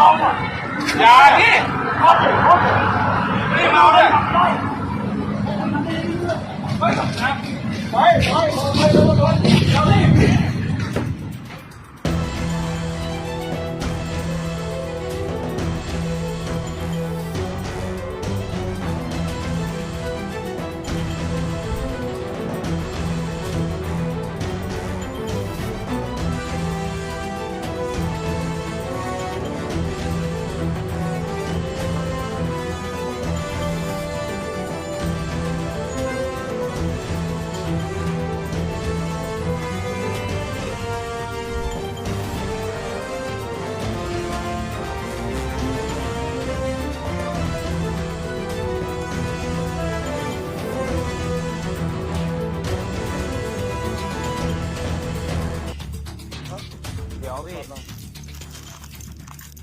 ตรอ่อย่าพี่รถรถรีบเอาเลยไปไปไป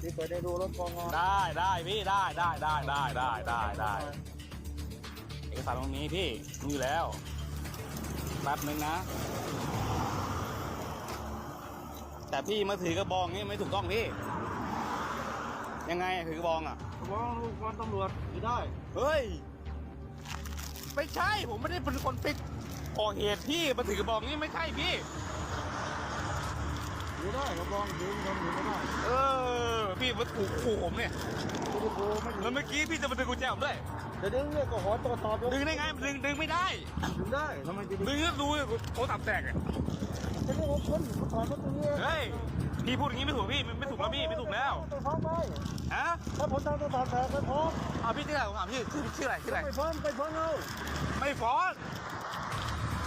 ปิดได้ดูรถกองงได้ได้พี่ได้ได้ได้ได้ได้ได้ได้เอกสารตรงนี้พี่มีอยู่แล้วแป๊บหนึ่งนะ แต่พี่มาถือกระบองนี่ไม่ถูกต้องพี่ ยังไงถือกระบองอะว่าลูกวันตำรวจไม่ได้ เฮ้ย ไม่ใช่ผมไม่ได้เป็นคนไปก่อเหตุพี่มาถือกระบองนี่ไม่ใช่พี่ ไม่ได้กระบองถือทำถือไม่ได้เออ พี่มาถูกขู่ผมเนี่ยไม่ได้โกไม่แล้วเมื่อกี้พี่จะมาดึงกุญแจผมด้วยจะดึงเนี่ยก็ขอตรวจสอบดึงได้ไงดึงดึงไม่ได้ ดึงได้ทำไมจะดึงดึงก็ดูโอ้ตับแตกอะจะได้รถคนถอดรถตรงนี้เฮ้ยพี่พูดอย่างนี้ไม่ถูกพี่ไม่ถูกแล้วพี่ไม่ถูกแล้วไปพร้อมไปฮะถ้าผมทำต้องถอดแผลไปพร้อมเอาพี่ชื่ออะไรผมถามชื่อชื่อชื่ออะไรชื่ออะไรไปพร้อมไปพร้อมเราไม่ฟ้อง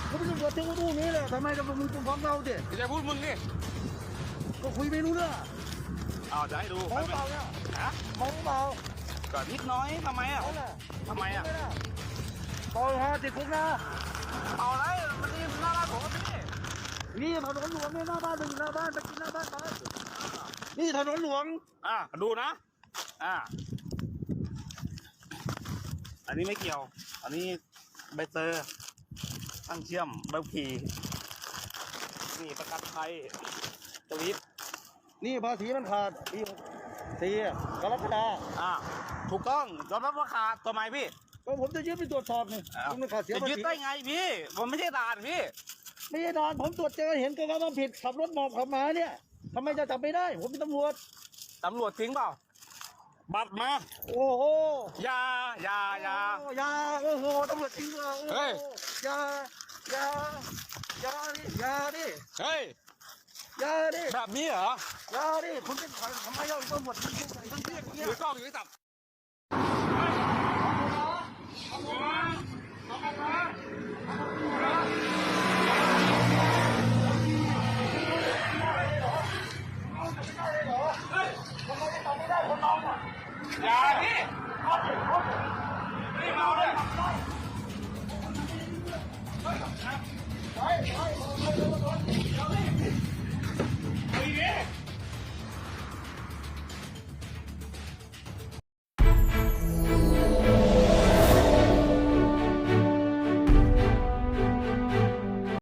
เขาไม่ต้องตรวจที่เขาดูนี้เลยทำไมจะมึงต้องพร้อมเราเด็เดี๋ยวจะพูดมึงดิ ก็คุยไม่รู้เรื่องเอาจะให้ดูมองเปล่าเนี่ยฮะมองเปล่าก่อนนิดน้อยทำไมอะนั่นแหละทำไมอะปล่อยฮะติดคุกนะ เอาอะไรมันนี่หน้าร้านผมอะพี่นี่ถนนหลวงเนี่ยหน้าบ้านไปอยู่หน้าบ้านไปกินหน้าบ้านไปนี่ถนนหลวง อะดูนะ อะอันนี้ไม่เกี่ยว อันนี้ใบเตอร์ตั้งเชื่อมใบขับขี่นี่ประกันภัยตวิต นี่ภาษีมันขาดปีสี่กรกฎาอะถูกต้องยอมรับว่าขาดตัวไหมพี่ก็ผมจะยึดไปตรวจสอบนี่อ้าวคุณไม่ขาดเสียจะภายึดษีได้ไงพี่ผมไม่ใช่ด่านพี่ ไม่ใช่นอนผมตรวจเจอเห็นก็ว่ามันผิดขับรถหมอบขับมาเนี่ยทำไมจะจับไม่ได้ ผมเป็นตำรวจ ตำรวจจริงเปล่า บัตรมาโอ้โหอยาอยาอยา โอ้ยาโอ้โหตำรวจจริงเหรอโอ้โหเฮ้ยยายายาดิยาดิ เฮ้ย ยาดิแบบนี้เหรอย่าดิคุณเป็นใครทำไมเราต้องหมดทั้งที่ทั้งที่เนี่ยถือกล้องอยู่ที่ตับ